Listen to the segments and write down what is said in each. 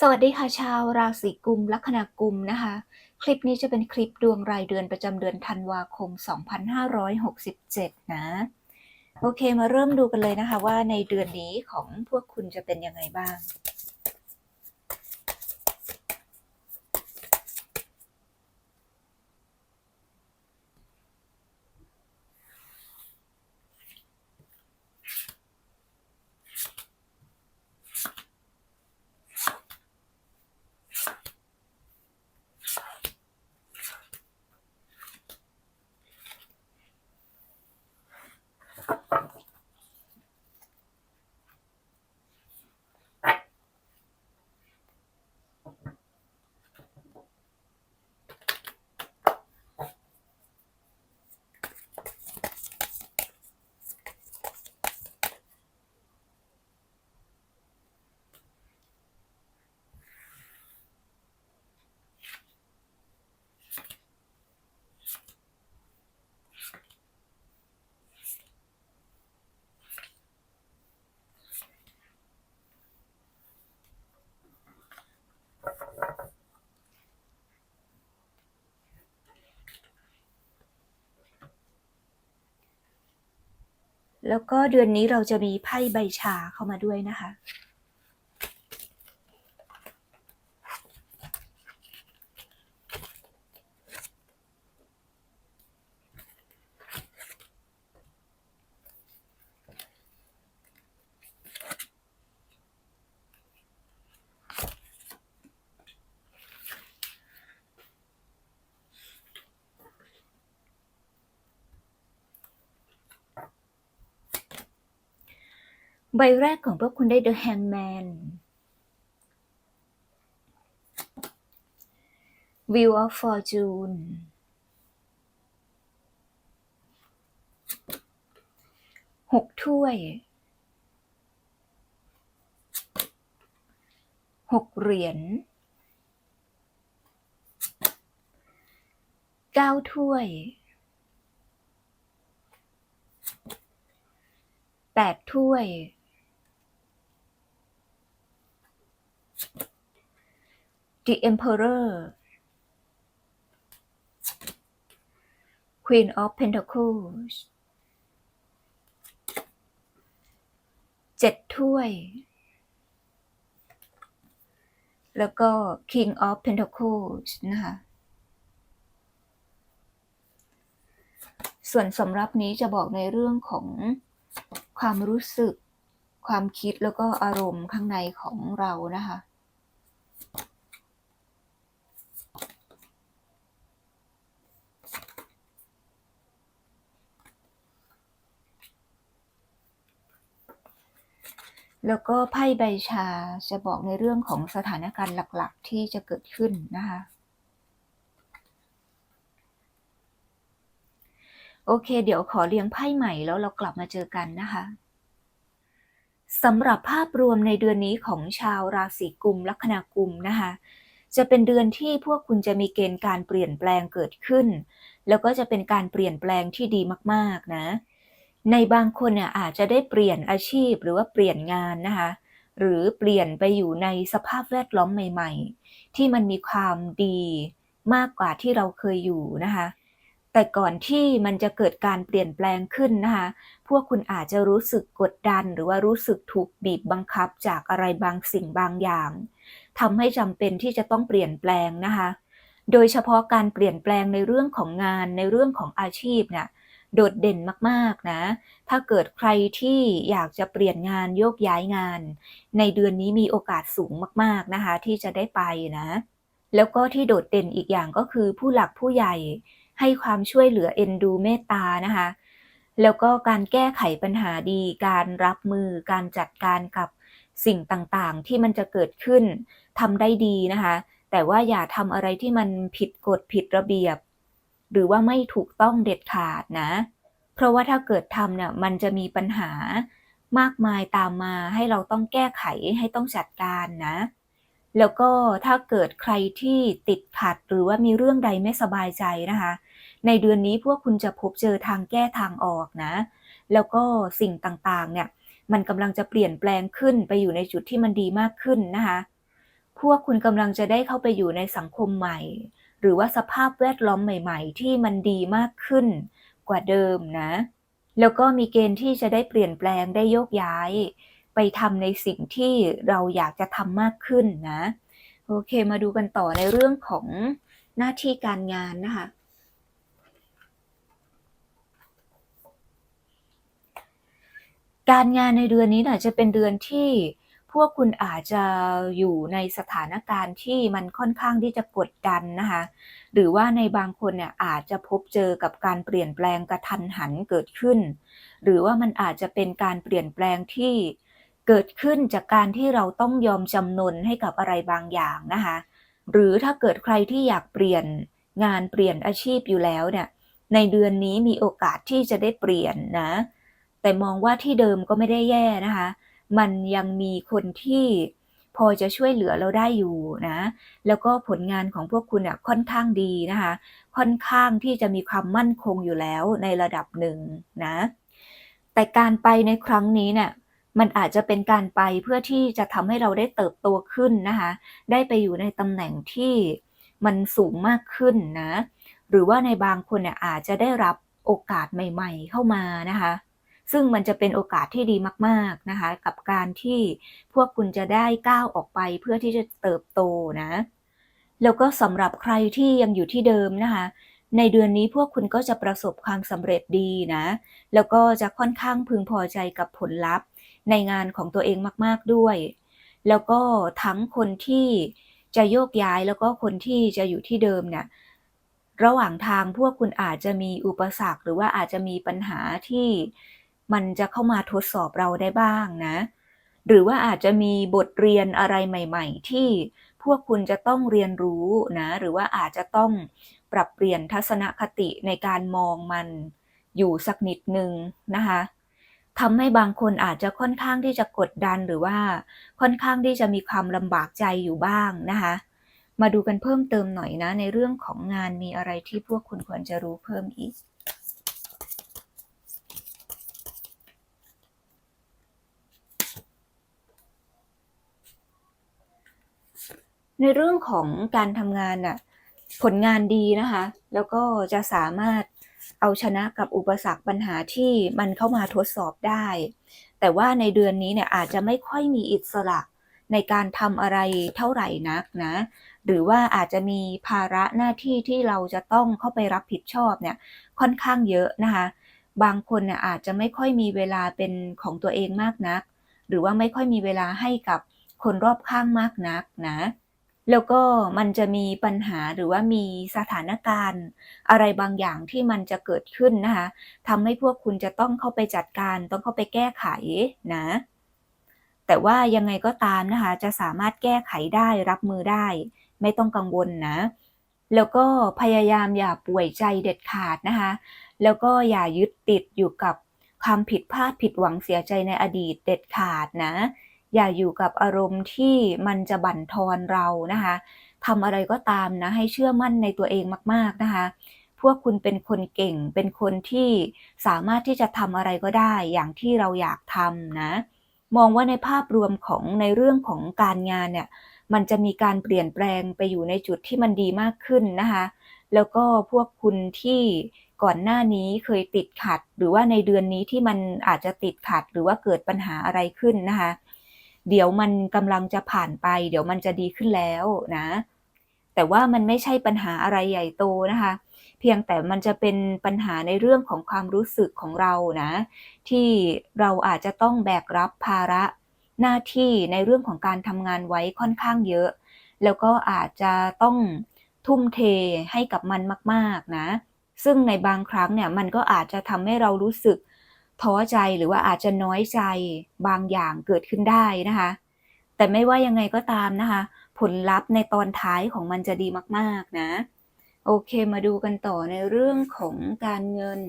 สวัสดีค่ะชาวราศีกุมลัคนากุมนะคะ คลิปนี้จะเป็นคลิปดวงรายเดือนประจำเดือนธันวาคม 2567 นะ โอเคมาเริ่มดูกันเลยนะคะว่าในเดือนนี้ของพวกคุณจะเป็นยังไงบ้าง แล้วก็เดือนนี้เราจะมีไพ่ใบชาเข้ามาด้วยนะคะ ใบแรกของพวกคุณได้ The Hangman Wheel of Fortune หกถ้วยหกเหรียญเก้าถ้วยแปดถ้วย The Emperor Queen of Pentacles เจ็ดถ้วย แล้วก็ King of Pentacles นะคะ ส่วนสำรับนี้จะบอกในเรื่องของความรู้สึก ความคิดแล้วก็อารมณ์ข้างในของเรานะคะ แล้วก็ไพ่ใบชาจะบอกในเรื่องของสถานการณ์หลักๆ ที่จะเกิดขึ้นนะคะ โอเค เดี๋ยวขอเรียงไพ่ใหม่แล้วเรากลับมาเจอกันนะคะสำหรับภาพรวมในเดือนนี้ของชาวราศีกุมลัคนากุมนะคะจะเป็นเดือนที่พวกคุณจะมีเกณฑ์การเปลี่ยนแปลงเกิดขึ้น แล้วก็จะเป็นการเปลี่ยนแปลงที่ดีมาก ๆ นะ ในบางคนเนี่ยอาจจะได้เปลี่ยนอาชีพหรือว่าเปลี่ยนงานนะคะหรือเปลี่ยนไปอยู่ในสภาพแวดล้อมใหม่ ๆ ที่มันมีความดีมากกว่าที่เราเคยอยู่นะคะแต่ก่อนที่มันจะเกิดการเปลี่ยนแปลงขึ้นนะคะพวกคุณอาจจะรู้สึกกดดัน หรือว่ารู้สึกถูกบีบบังคับจากอะไรบางสิ่งบางอย่างทำให้จำเป็นที่จะต้องเปลี่ยนแปลงนะคะโดยเฉพาะการเปลี่ยนแปลงในเรื่องของงานในเรื่องของอาชีพเนี่ย โดดเด่นมากๆนะ ถ้าเกิดใครที่อยากจะเปลี่ยนงานโยกย้ายงาน ในเดือนนี้มีโอกาสสูงมากๆนะคะ ที่จะได้ไปนะ แล้วก็ที่โดดเด่นอีกอย่างก็คือผู้หลักผู้ใหญ่ให้ความช่วยเหลือเอ็นดูเมตตานะคะ แล้วก็การแก้ไขปัญหาดี การรับมือ การจัดการกับสิ่งต่างๆ ที่มันจะเกิดขึ้นทำได้ดีนะคะ แต่ว่าอย่าทำอะไรที่มันผิดกฎผิดระเบียบ หรือว่าไม่ถูกต้องเด็ดขาดนะ เพราะว่าถ้าเกิดทำเนี่ยมันจะมีปัญหามากมายตามมาให้เราต้องแก้ไขให้ต้องจัดการนะ แล้วก็ถ้าเกิดใครที่ติดขัดหรือว่ามีเรื่องใดไม่สบายใจนะคะ ในเดือนนี้พวกคุณจะพบเจอทางแก้ทางออกนะ แล้วก็สิ่งต่างๆเนี่ยมันกำลังจะเปลี่ยนแปลงขึ้นไปอยู่ในจุดที่มันดีมากขึ้นนะคะ พวกคุณกำลังจะได้เข้าไปอยู่ในสังคมใหม่ หรือว่าสภาพแวดล้อมใหม่ ๆ ที่มันดีมากขึ้นกว่าเดิมนะ แล้วก็มีเกณฑ์ที่จะได้เปลี่ยนแปลงได้โยกย้าย ไปทำในสิ่งที่เราอยากจะทำมากขึ้นนะ โอเคมาดูกันต่อในเรื่องของหน้าที่การงานนะคะการงานในเดือนนี้น่ะจะเป็นเดือนที่ พวกคุณอาจจะอยู่ในสถานการณ์ที่มันค่อนข้างที่จะกดดันนะคะ หรือว่าในบางคนเนี่ยอาจจะพบเจอกับการเปลี่ยนแปลงกระทันหันเกิดขึ้น หรือว่ามันอาจจะเป็นการเปลี่ยนแปลงที่เกิดขึ้นจากการที่เราต้องยอมจำนนให้กับอะไรบางอย่างนะคะ หรือถ้าเกิดใครที่อยากเปลี่ยนงานเปลี่ยนอาชีพอยู่แล้วเนี่ย ในเดือนนี้มีโอกาสที่จะได้เปลี่ยนนะ แต่มองว่าที่เดิมก็ไม่ได้แย่นะคะ มันยังมีคนที่พอจะช่วยเหลือเราได้อยู่นะ แล้วก็ผลงานของพวกคุณเนี่ยค่อนข้างดีนะคะ ค่อนข้างที่จะมีความมั่นคงอยู่แล้วในระดับหนึ่งนะ แต่การไปในครั้งนี้เนี่ยมันอาจจะเป็นการไปเพื่อที่จะทำให้เราได้เติบโตขึ้นนะคะ ได้ไปอยู่ในตำแหน่งที่มันสูงมากขึ้นนะ หรือว่าในบางคนเนี่ยอาจจะได้รับโอกาสใหม่ ๆ เข้ามานะคะ ซึ่งมันจะเป็นโอกาสที่ดีมาก ๆนะคะ กับการที่พวกคุณจะได้ก้าวออกไปเพื่อที่จะเติบโตนะ แล้วก็สำหรับใครที่ยังอยู่ที่เดิมนะคะ ในเดือนนี้พวกคุณก็จะประสบความสำเร็จดีนะ แล้วก็จะค่อนข้างพึงพอใจกับผลลัพธ์ในงานของตัวเองมาก ๆด้วย แล้วก็ทั้งคนที่จะโยกย้ายแล้วก็คนที่จะอยู่ที่เดิมเนี่ยระหว่างทางพวกคุณอาจจะมีอุปสรรค หรือว่าอาจจะมีปัญหาที่ มันจะเข้ามาทดสอบเราได้บ้างนะ หรือว่าอาจจะมีบทเรียนอะไรใหม่ ๆ ที่พวกคุณจะต้องเรียนรู้นะ หรือว่าอาจจะต้องปรับเปลี่ยนทัศนคติในการมองมันอยู่สักนิดหนึ่งนะคะทำให้บางคนอาจจะค่อนข้างที่จะกดดันหรือว่าค่อนข้างที่จะมีความลำบากใจอยู่บ้างนะคะมาดูกันเพิ่มเติมหน่อยนะ ในเรื่องของงานมีอะไรที่พวกคุณควรจะรู้เพิ่มอีก ในเรื่องของการทำงานน่ะผลงานดีนะคะ แล้วก็จะสามารถเอาชนะกับอุปสรรคปัญหาที่มันเข้ามาทดสอบได้ แต่ว่าในเดือนนี้เนี่ยอาจจะไม่ค่อยมีอิสระในการทำอะไรเท่าไหร่นักนะ หรือว่าอาจจะมีภาระหน้าที่ที่เราจะต้องเข้าไปรับผิดชอบเนี่ยค่อนข้างเยอะนะคะ บางคนเนี่ยอาจจะไม่ค่อยมีเวลาเป็นของตัวเองมากนัก หรือว่าไม่ค่อยมีเวลาให้กับคนรอบข้างมากนักนะ แล้วก็มันจะมีปัญหาหรือว่ามีสถานการณ์ อะไรบางอย่างที่มันจะเกิดขึ้นนะคะทำให้พวกคุณจะต้องเข้าไปจัดการ ต้องเข้าไปแก้ไขนะ แต่ว่ายังไงก็ตามนะคะ จะสามารถแก้ไขได้รับมือได้ ไม่ต้องกังวลนะ แล้วก็พยายามอย่าป่วยใจเด็ดขาดนะคะ แล้วก็อย่ายึดติดอยู่กับความผิดพลาดผิดหวังเสียใจในอดีตเด็ดขาดนะ อย่าอยู่กับอารมณ์ที่มันจะบั่นทอนเรานะคะทำอะไรก็ตามนะให้เชื่อมั่นในตัวเองมาก ๆนะคะ พวกคุณเป็นคนเก่ง เป็นคนที่สามารถที่จะทำอะไรก็ได้อย่างที่เราอยากทำนะ มองว่าในภาพรวมของในเรื่องของการงานเนี่ยมันจะมีการเปลี่ยนแปลงไปอยู่ในจุดที่มันดีมากขึ้นนะคะ แล้วก็พวกคุณที่ก่อนหน้านี้เคยติดขัด หรือว่าในเดือนนี้ที่มันอาจจะติดขัด หรือว่าเกิดปัญหาอะไรขึ้นนะคะ เดี๋ยวมันกำลังจะผ่านไป เดี๋ยวมันจะดีขึ้นแล้วนะ แต่ว่ามันไม่ใช่ปัญหาอะไรใหญ่โตนะคะ เพียงแต่มันจะเป็นปัญหาในเรื่องของความรู้สึกของเรานะ ที่เราอาจจะต้องแบกรับภาระหน้าที่ในเรื่องของการทำงานไว้ค่อนข้างเยอะ แล้วก็อาจจะต้องทุ่มเทให้กับมันมาก ๆนะ ซึ่งในบางครั้งเนี่ยมันก็อาจจะทำให้เรารู้สึก ท้อใจหรือว่าอาจจะน้อยใจบางอย่างเกิดขึ้นได้นะคะ แต่ไม่ว่ายังไงก็ตามนะคะ ผลลัพธ์ในตอนท้ายของมันจะดีมาก ๆ นะ โอเคมาดูกันต่อในเรื่องของการเงิน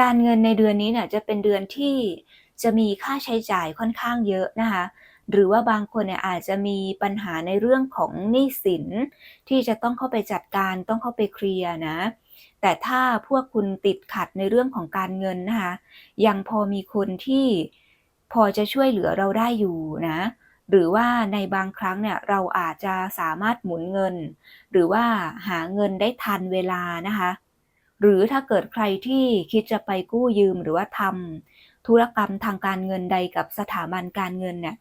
การเงินในเดือนนี้เนี่ยจะเป็นเดือนที่จะมีค่าใช้จ่ายค่อนข้างเยอะนะคะหรือว่าบางคนเนี่ยอาจจะมีปัญหาในเรื่องของหนี้สินที่จะต้องเข้าไปจัดการต้องเข้าไปเคลียร์นะ แต่ถ้าพวกคุณติดขัดในเรื่องของการเงินนะคะ ยังพอมีคนที่พอจะช่วยเหลือเราได้อยู่นะ หรือว่าในบางครั้งเนี่ยเราอาจจะสามารถหมุนเงิน หรือว่าหาเงินได้ทันเวลานะคะ หรือถ้าเกิดใครที่คิดจะไปกู้ยืมหรือว่าทำธุรกรรมทางการเงินใดกับสถาบันการเงินเนี่ย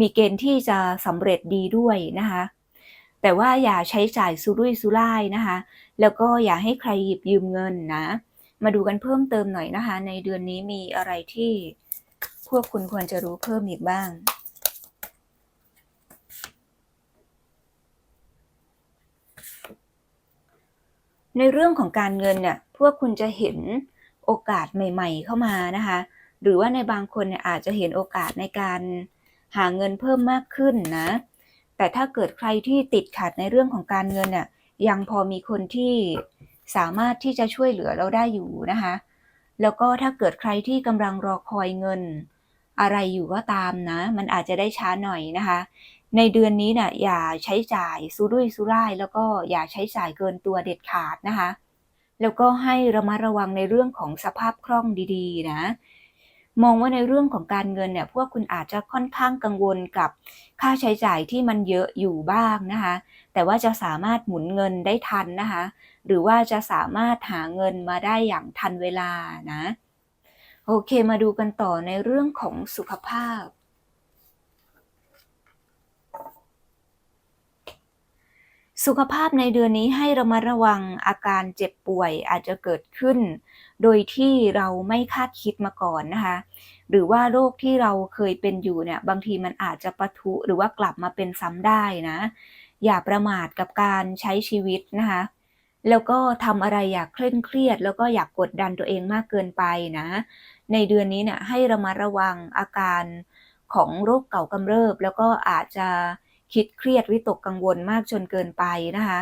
มีเกณฑ์ที่จะสำเร็จดีด้วยนะคะ แต่ว่าอย่าใช้จ่ายสุรุ่ยสุร่ายนะคะ แล้วก็อย่าให้ใครหยิบยืมเงินนะ มาดูกันเพิ่มเติมหน่อยนะคะ ในเดือนนี้มีอะไรที่พวกคุณควรจะรู้เพิ่มอีกบ้างในเรื่องของการเงินเนี่ยพวกคุณจะเห็นโอกาสใหม่ ๆ เข้ามานะคะ หรือว่าในบางคนเนี่ยอาจจะเห็นโอกาสในการหาเงินเพิ่มมากขึ้นนะ แต่ถ้าเกิดใครที่ติดขัดในเรื่องของการเงินเนี่ยยังพอมีคนที่สามารถที่จะช่วยเหลือเราได้อยู่นะคะ แล้วก็ถ้าเกิดใครที่กำลังรอคอยเงิน อะไรอยู่ก็ตามนะ มันอาจจะได้ช้าหน่อยนะคะ ในเดือนนี้เนี่ยอย่าใช้จ่ายสุรุ่ยสุร่าย แล้วก็อย่าใช้จ่ายเกินตัวเด็ดขาดนะคะ แล้วก็ให้ระมัดระวังในเรื่องของสภาพคล่องดีๆ นะ มองว่าในเรื่องของการเงินเนี่ยพวกคุณอาจจะค่อนข้างกังวลกับค่าใช้จ่ายที่มันเยอะอยู่บ้างนะคะ แต่ว่าจะสามารถหมุนเงินได้ทันนะคะ หรือว่าจะสามารถหาเงินมาได้อย่างทันเวลานะโอเคมาดูกันต่อในเรื่องของสุขภาพ สุขภาพในเดือนนี้ให้ระมัดระวังอาการเจ็บป่วยอาจจะเกิดขึ้น โดยที่เราไม่คาดคิดมาก่อนนะคะ หรือว่าโรคที่เราเคยเป็นอยู่เนี่ยบางทีมันอาจจะปะทุหรือว่ากลับมาเป็นซ้ำได้นะ อย่าประมาทกับการใช้ชีวิตนะคะ แล้วก็ทำอะไรอย่าเคร่งเครียด แล้วก็อย่ากกดดันตัวเองมากเกินไปนะ ในเดือนนี้เนี่ยให้ระมัดระวังอาการของโรคเก่ากำเริบ แล้วก็อาจจะคิดเครียดวิตกกังวลมากจนเกินไปนะคะ